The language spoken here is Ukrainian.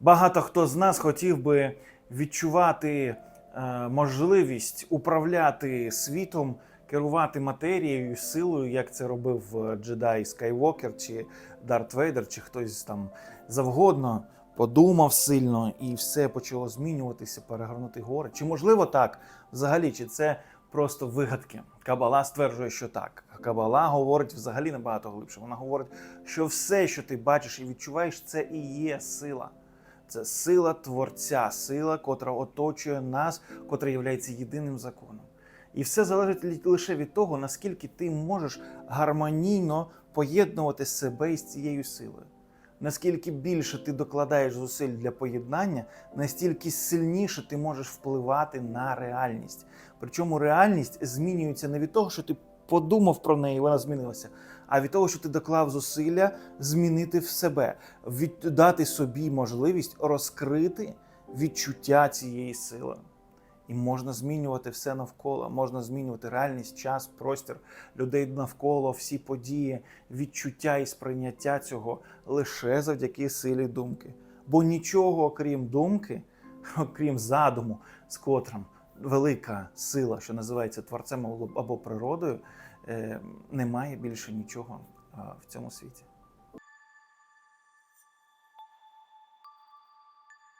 Багато хто з нас хотів би відчувати е, можливість управляти світом, керувати матерією, силою, як це робив е, джедай Скайвокер чи Дарт Вейдер, чи хтось там завгодно. Подумав сильно і все почало змінюватися, перегорнути гори. Чи можливо так взагалі? Чи це просто вигадки? Кабала стверджує, що так. Кабала говорить взагалі набагато глибше. Вона говорить, що все, що ти бачиш і відчуваєш, це і є сила. Це сила Творця, сила, котра оточує нас, котра є єдиним законом. І все залежить лише від того, наскільки ти можеш гармонійно поєднувати себе із цією силою. Наскільки більше ти докладаєш зусиль для поєднання, настільки сильніше ти можеш впливати на реальність. Причому реальність змінюється не від того, що ти подумав про неї, вона змінилася, а від того, що ти доклав зусилля змінити в себе, віддати собі можливість розкрити відчуття цієї сили. І можна змінювати все навколо, можна змінювати реальність, час, простір, людей навколо, всі події, відчуття і сприйняття цього лише завдяки силі думки. Бо нічого, окрім думки, окрім задуму, з котрим велика сила, що називається творцем або- природою, е, немає більше нічого в цьому світі.